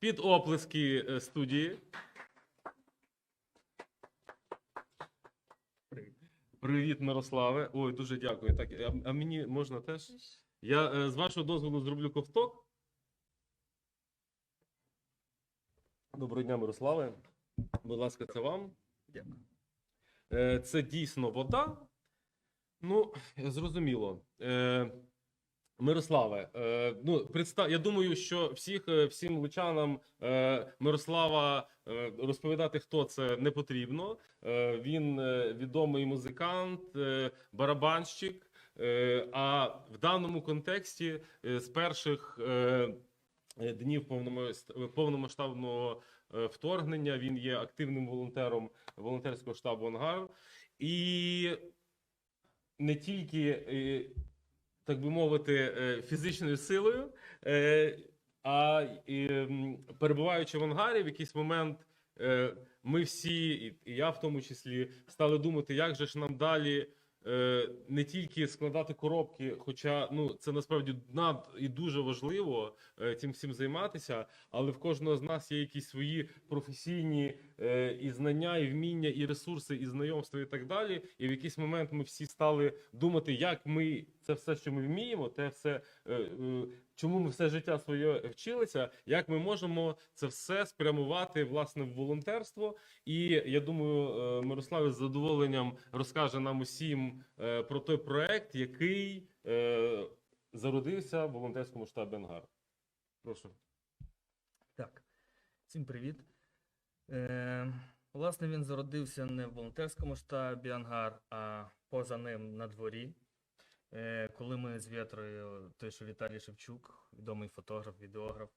Під оплески е, студії. Привіт, Мирославе. Ой, дуже дякую. Так, а, а мені можна теж? Я е, з вашого дозволу зроблю ковток. Доброго дня, Мирославе. Будь ласка, це вам. Дякую. Е, Це дійсно вода. Ну, зрозуміло. Мирославе, е, ну, представ... я думаю, що всіх, е, всім лучанам е, Мирослава е, розповідати, хто це, не потрібно. Е, він е, відомий музикант, е, барабанщик. Е, а в даному контексті е, з перших е, днів повномас- повномасштабного е, вторгнення він є активним волонтером волонтерського штабу Ангар. І не тільки, так би мовити, е, фізичною силою, е, а перебуваючи в ангарі, в якийсь момент е, ми всі, і я в тому числі, стали думати, як же ж нам далі. Е, Не тільки складати коробки, хоча ну це насправді над і дуже важливо е, цим всім займатися, але в кожного з нас є якісь свої професійні е, і знання, і вміння, і ресурси, і знайомства, і так далі. І в якийсь момент ми всі стали думати, як ми це все, що ми вміємо, те все, чому ми все життя своє вчилися, як ми можемо це все спрямувати власне в волонтерство. І я думаю, е, Мирослав з задоволенням розкаже нам усім е, про той проект, який е, зародився в волонтерському штабі Ангар. Прошу. Так, всім привіт. Е, власне, він зародився не в волонтерському штабі Ангар, а поза ним на дворі. Е, коли ми з Вєтрою, той, що Віталій Шевчук, відомий фотограф, відеограф,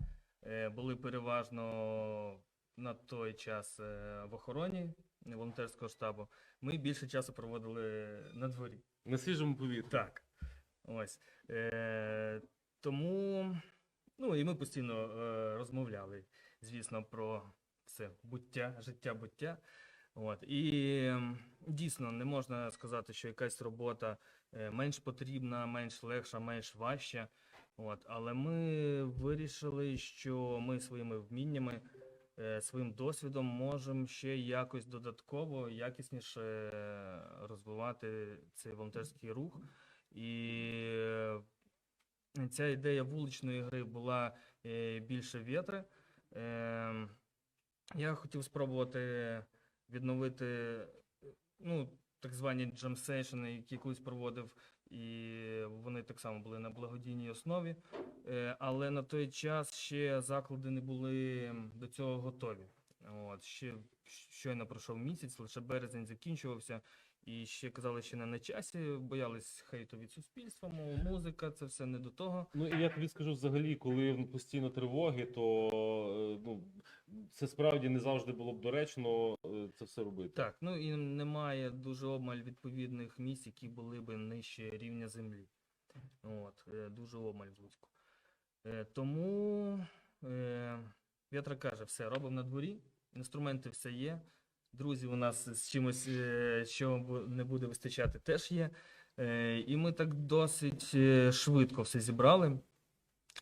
е, були переважно на той час е, в охороні волонтерського штабу, ми більше часу проводили на дворі. На свіжому повітрі. Так. Ось. Е, тому, ну, і ми постійно е, розмовляли, звісно, про все буття, життя буття. От. І дійсно не можна сказати, що якась робота е, менш потрібна, менш легша, менш важча. От. Але ми вирішили, що ми своїми вміннями, е, своїм досвідом можемо ще якось додатково, якісніше е, розвивати цей волонтерський рух. І ця ідея вуличної гри була більше вітри. Ем, Я хотів спробувати відновити ну, так звані джемсейшени, які колись проводив, і вони так само були на благодійній основі. Е, Але на той час ще заклади не були до цього готові. От, ще щойно пройшов місяць, лише березень закінчувався. І ще казали, що не на часі, боялись хейту від суспільства, мов музика, це все не до того. Ну і я тобі скажу взагалі, коли постійно тривоги, то е, ну це справді не завжди було б доречно е, це все робити. Так, ну і немає дуже обмаль відповідних місць, які були би нижче рівня землі. От, е, дуже обмаль в Луцьку. Е, Тому е, Вітра каже, все, робимо на дворі, інструменти все є. Друзі у нас з чимось, е, що не буде вистачати, теж є. Е, І ми так досить е, швидко все зібрали.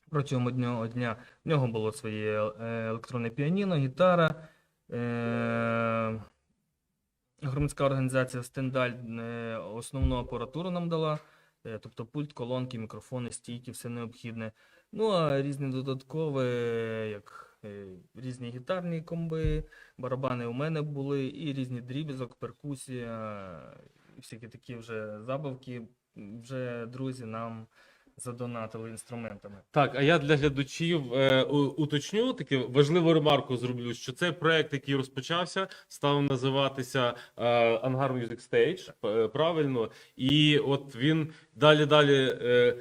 Протягом одного дня в нього було своє електронне піаніно, гітара. Громадська організація Стендаль основну апаратуру нам дала, тобто пульт, колонки, мікрофони, стійки, все необхідне. Ну а різні додаткові, як різні гітарні комби, барабани у мене були, і різні дрібізок, перкусія, всякі такі вже забавки. Вже друзі нам задонатили інструментами. Так, а я для глядачів е, уточню таку важливу ремарку зроблю, що цей проект, який розпочався, став називатися е, Ангар Music Stage, е, правильно. І от він далі далі. Е,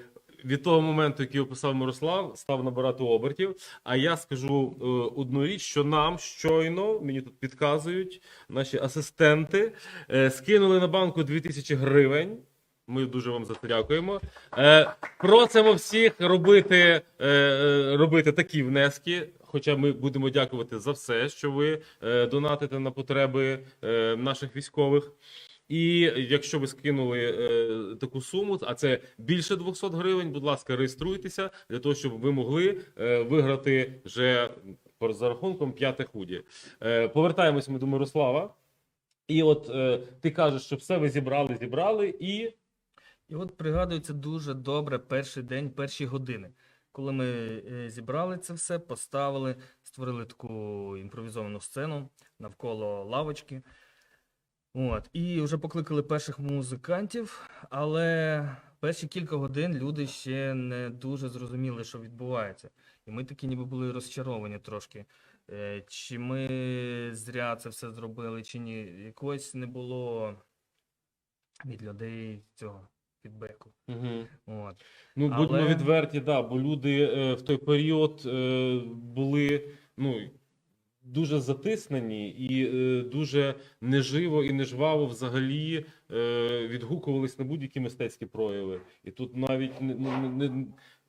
від того моменту, який описав Мирослав, став набирати обертів. А я скажу е, одну річ, що нам щойно мені тут підказують наші асистенти, е, скинули на банку 2000 гривень. Ми дуже вам за це дякуємо. Е, просимо всіх робити, е, е, робити такі внески. Хоча ми будемо дякувати за все, що ви е, донатите на потреби е, наших військових. І якщо ви скинули е, таку суму, а це більше 200 гривень, будь ласка, реєструйтеся для того, щоб ви могли е, виграти вже за рахунком п'яте худі. Е, повертаємось ми до Мирослава. І от е, ти кажеш, що все ви зібрали, зібрали, і І от пригадується дуже добре перший день, перші години, коли ми е, зібрали це все, поставили, створили таку імпровізовану сцену навколо лавочки. От, і вже покликали перших музикантів, але перші кілька годин люди ще не дуже зрозуміли, що відбувається. І ми такі ніби були розчаровані трошки. Е, Чи ми зря це все зробили, чи ні. Якогось не було від людей цього фідбеку. угу. От. ну будьмо Але- відверті, да, бо люди е, в той період е, були ну, дуже затиснені і е, дуже неживо і нежваво взагалі е, відгукувались на будь-які мистецькі прояви. І тут навіть не, не,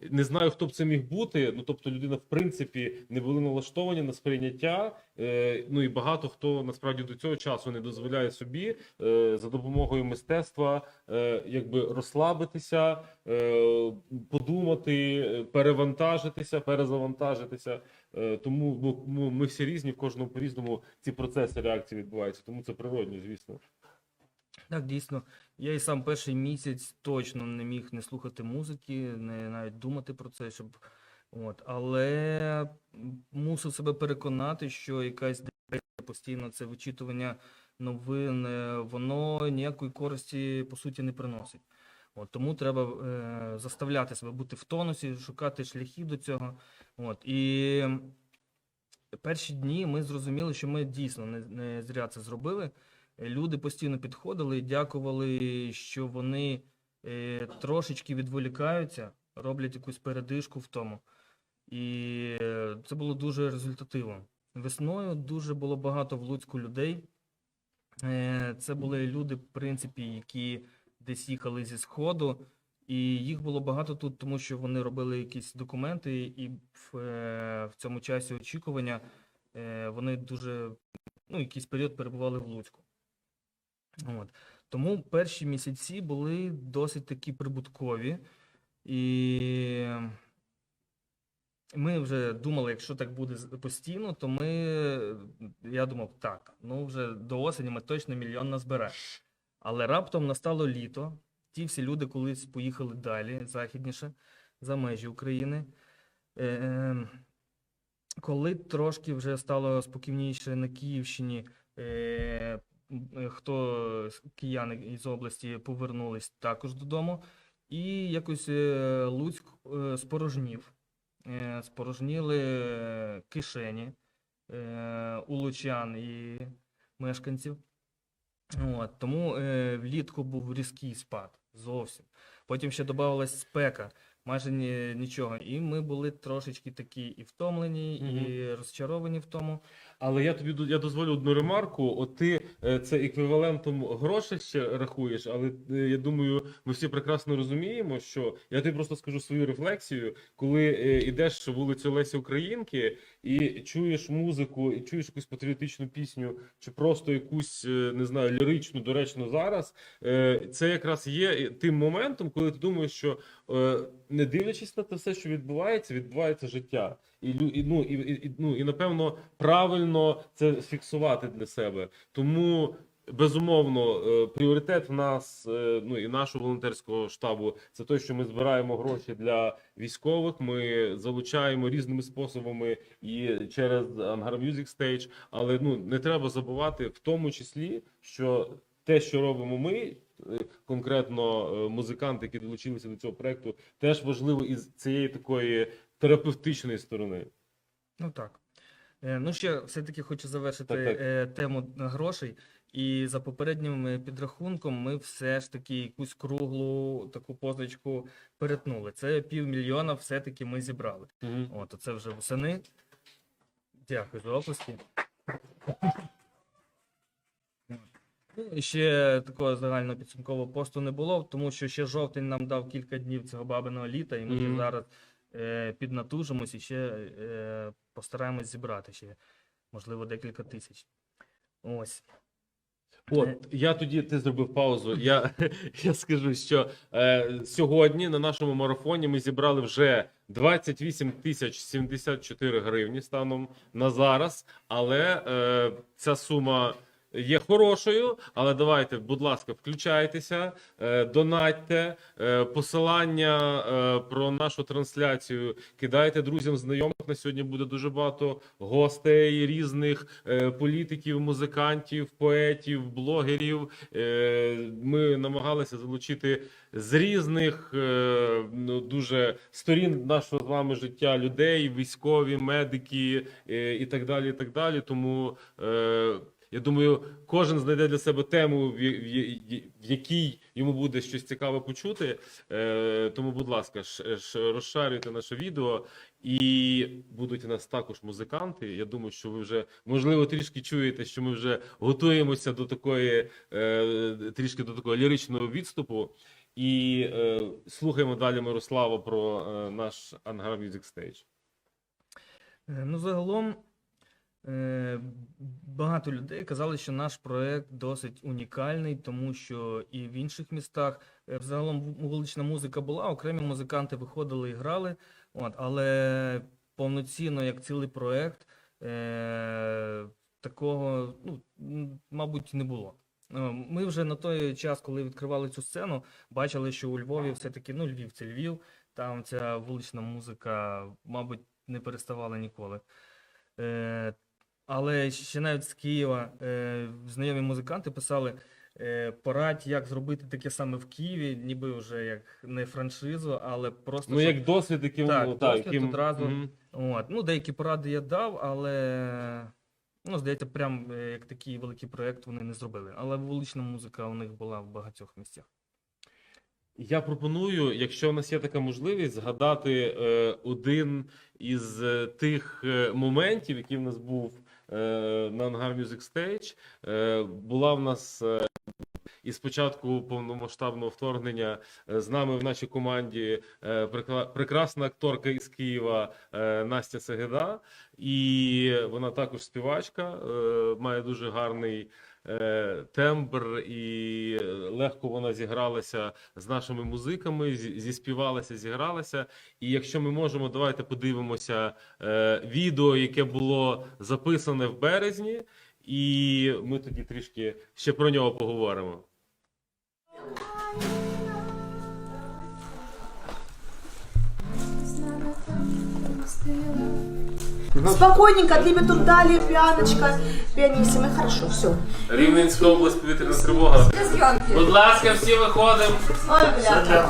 не знаю, хто б це міг бути. Ну тобто, людина, в принципі, не були налаштовані на сприйняття. Е, ну і багато хто насправді до цього часу не дозволяє собі е, за допомогою мистецтва е, якби розслабитися, е, подумати, е, перевантажитися, перезавантажитися. Е, тому ну, ну, ми всі різні, в кожному по-різному ці процеси реакції відбуваються. Тому це природньо, звісно. Так, дійсно. Я і сам перший місяць точно не міг не слухати музики, не навіть думати про це, щоб. От. Але мусив себе переконати, що якась депресія, постійно це вичитування новин, е, воно ніякої користі по суті не приносить. От, тому треба е, заставляти себе бути в тонусі, шукати шляхів до цього. От, і перші дні ми зрозуміли, що ми дійсно не, не зря це зробили. Люди постійно підходили і дякували, що вони е, трошечки відволікаються, роблять якусь передишку в тому. І це було дуже результативно. Весною дуже було багато в Луцьку людей. Е, це були люди, в принципі, які десь їхали зі Сходу, і їх було багато тут, тому що вони робили якісь документи, і в, е, в цьому часі очікування е, вони дуже ну, якийсь період перебували в Луцьку. От. Тому перші місяці були досить такі прибуткові. І ми вже думали, якщо так буде постійно, то ми, я думав, так, ну вже до осені ми точно мільйон назбираємо. Але раптом настало літо, ті всі люди колись поїхали далі, західніше, за межі України. Е, коли трошки вже стало спокійніше на Київщині, е, хто кияни із області повернулись також додому, і якось е, Луцьк е, спорожнів. Спорожніли кишені у лучан і мешканців. От, тому е, влітку був різкий спад зовсім. Потім ще додавалась спека, майже ні, нічого. І ми були трошечки такі і втомлені, і розчаровані в тому. Але я тобі я дозволю одну ремарку. От ти е, це еквівалентом грошей ще рахуєш, але е, я думаю, ми всі прекрасно розуміємо, що я тобі просто скажу свою рефлексію, коли е, йдеш вулицю Лесі Українки і чуєш музику, і чуєш якусь патріотичну пісню, чи просто якусь е, не знаю ліричну, доречно зараз. е, Це якраз є тим моментом, коли ти думаєш, що не дивлячись на те все, що відбувається, відбувається життя. І, і, ну, і, і, ну, і напевно правильно це фіксувати для себе. Тому безумовно е, пріоритет в нас, е, ну і нашого волонтерського штабу, це те, що ми збираємо гроші для військових. Ми залучаємо різними способами і через Ангар Music Stage, але ну не треба забувати в тому числі, що те, що робимо ми. Е, Конкретно е, музиканти, які долучилися до цього проекту, теж важливо із цієї такої терапевтичної сторони. Ну так. Е, Ну, ще все-таки хочу завершити Так, так. тему грошей. І за попереднім підрахунком ми все ж таки якусь круглу таку позначку перетнули. Це півмільйона все-таки ми зібрали. От, це вже восени. Дякую за оплески. Ну, ще такого загального підсумкового посту не було, тому що ще жовтень нам дав кілька днів цього бабиного літа, і ми ще Мгм. зараз е, піднатужимось і ще е, постараємось зібрати ще, можливо, декілька тисяч. Ось. От я тоді ти зробив паузу. Я, я скажу, що е, сьогодні на нашому марафоні ми зібрали вже 28 тисяч 74 гривні станом на зараз. Але е, ця сума є хорошою. Але давайте, будь ласка, включайтеся, е, донатьте е, посилання е, про нашу трансляцію. Кидайте друзям, знайомих. На сьогодні буде дуже багато гостей різних політиків, музикантів, поетів, блогерів. Ми намагалися залучити з різних ну, дуже сторін нашого з вами життя людей, військові, медики і так далі. І так далі. Тому я думаю, кожен знайде для себе тему, в, якій йому буде щось цікаве почути. Е, тому, будь ласка, розшарюйте наше відео. І будуть у нас також музиканти. Я думаю, що ви вже можливо трішки чуєте, що ми вже готуємося до такої е, трішки до такого ліричного відступу. І е, слухаємо далі Мирослава про е, наш Ангар Music Stage. Е, Ну, загалом, багато людей казали, що наш проект досить унікальний, тому що і в інших містах е, загалом ву- вулична музика була, окремі музиканти виходили і грали, от, але повноцінно, як цілий проект, е, такого, ну, мабуть, не було. Е, Ми вже на той час, коли відкривали цю сцену, бачили, що у Львові все-таки, ну, Львів це Львів, там ця вулична музика, мабуть, не переставала ніколи. Е, але ще навіть з Києва е, знайомі музиканти писали, е, порадь, як зробити таке саме в Києві, ніби вже як не франшизу, але просто Ну, щоб- як досвід, яким Так, ну, так, досвід яким... одразу. Мгм. От. Ну, деякі поради я дав, але ну, здається, прям е, як такий великий проєкт вони не зробили. Але вулична музика у них була в багатьох місцях. Я пропоную, якщо в нас є така можливість, згадати е, один із е, тих е, моментів, який в нас був на Ангар Music Stage. Е, була в нас і спочатку повномасштабного вторгнення е, з нами в нашій команді е, прекрасна акторка із Києва е, Настя Сегеда, і вона також співачка, має дуже гарний тембр, і легко вона зігралася з нашими музиками, зіспівалася, зігралася. І якщо ми можемо, давайте подивимося відео, яке було записане в березні, і ми тоді трішки ще про нього поговоримо. Спокойненько, две дали, пианочка, пианиссимо, хорошо, все. Рівненська область повітряна тривога. Будь ласка, всі виходимо. Ой, бля.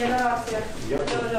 Чорні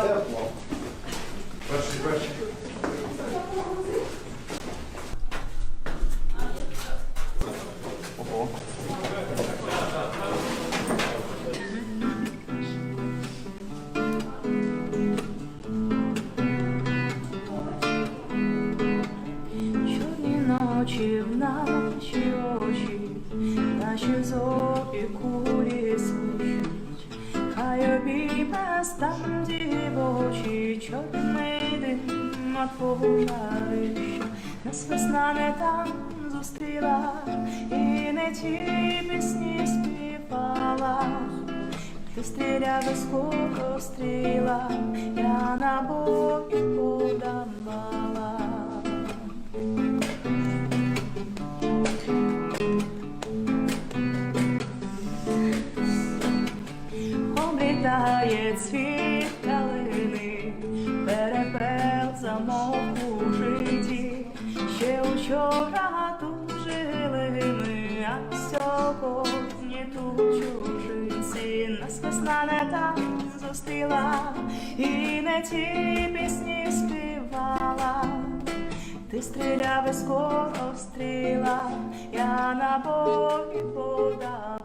обійме там дівочі, чорний дим от пожарища, нас весна не там зустріла, і не ті пісні співала. Ти стріляв із стріла, я на бої Облітає цвіт калини, перепел замок у житті. Ще учора тут жили ми, а сьогодні тут чужиці. Нас весна не там зустріла, і не ті пісні співала. Ти стріляв із коло стріла, я набої подавала.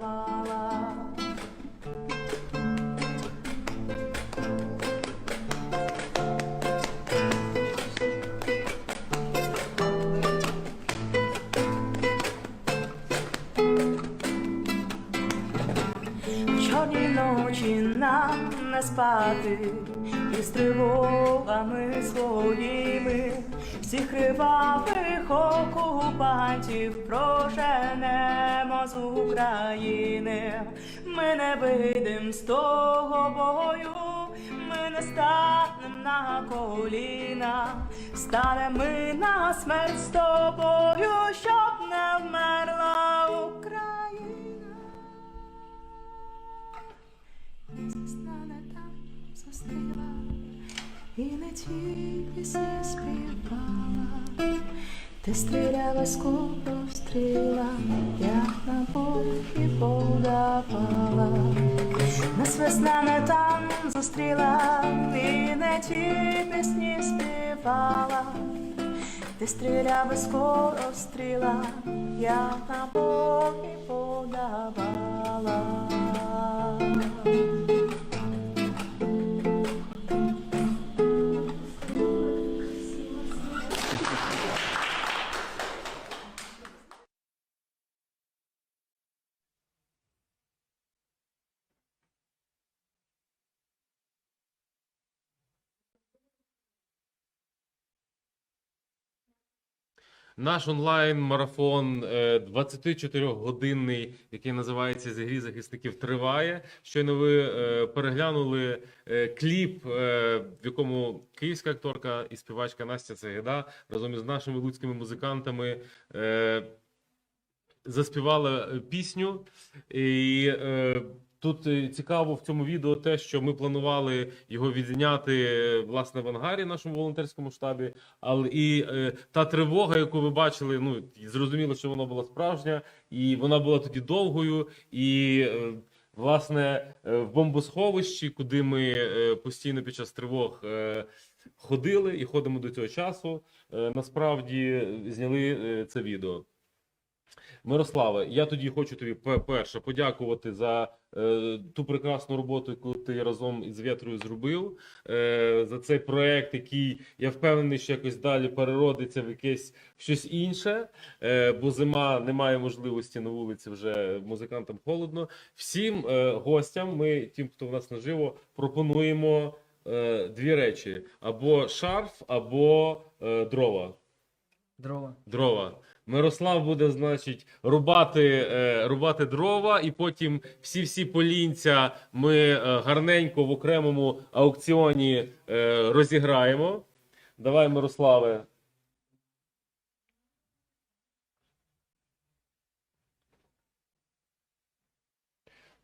В ночі нам не спати, із тривогами своїми, всіх кривавих окупантів проженемо з України. Ми не вийдем з того бою, ми не станем на коліна, станемо ми на смерть з тобою, щоб не вмерла Не там зустріла, і не ті пісні співала. Ти стріляла з кого стріла, я на бої подавала. Нас весна не там зустріла, і не ті пісні співала. Ти стріляв із кого стріла, я на бої подавала. Наш онлайн-марафон е, 24-годинний, який називається «Зі грі захисників, триває. Щойно ви е, переглянули е, кліп, е, в якому київська акторка і співачка Настя Цегеда разом із нашими луцькими музикантами е, заспівала е, пісню. І е, тут е, цікаво в цьому відео те, що ми планували його відзняти е, власне в ангарі, нашому волонтерському штабі. Але і е, та тривога, яку ви бачили, ну зрозуміло, що вона була справжня, і вона була тоді довгою. І е, власне е, в бомбосховищі, куди ми е, постійно під час тривог е, ходили і ходимо до цього часу, е, насправді зняли е, це відео. Мирославе, я тоді хочу тобі перше подякувати за е, ту прекрасну роботу, яку ти разом із Вєтрою зробив, е, за цей проект, який я впевнений, що якось далі переродиться в якесь щось інше, е, бо зима немає можливості на вулиці вже музикантам холодно. Всім е, гостям, ми, тим, хто в нас наживо, пропонуємо е, дві речі: або шарф, або е, дрова. Дрова. Дрова. Мирослав буде, значить, рубати, е, рубати дрова, і потім всі-всі полінця ми е, гарненько в окремому аукціоні е, розіграємо. Давай, Мирославе.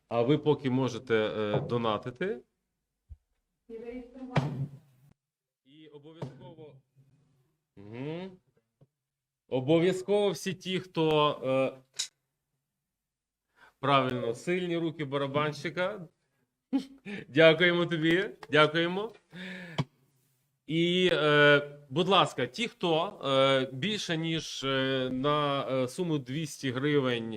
А ви поки можете е, донатити. І обов'язково. Угу. Обов'язково всі ті, хто е, правильно, сильні руки барабанщика. Дякуємо тобі. Дякуємо. І, е, будь ласка, ті, хто е, більше ніж е, на е, суму 200 гривень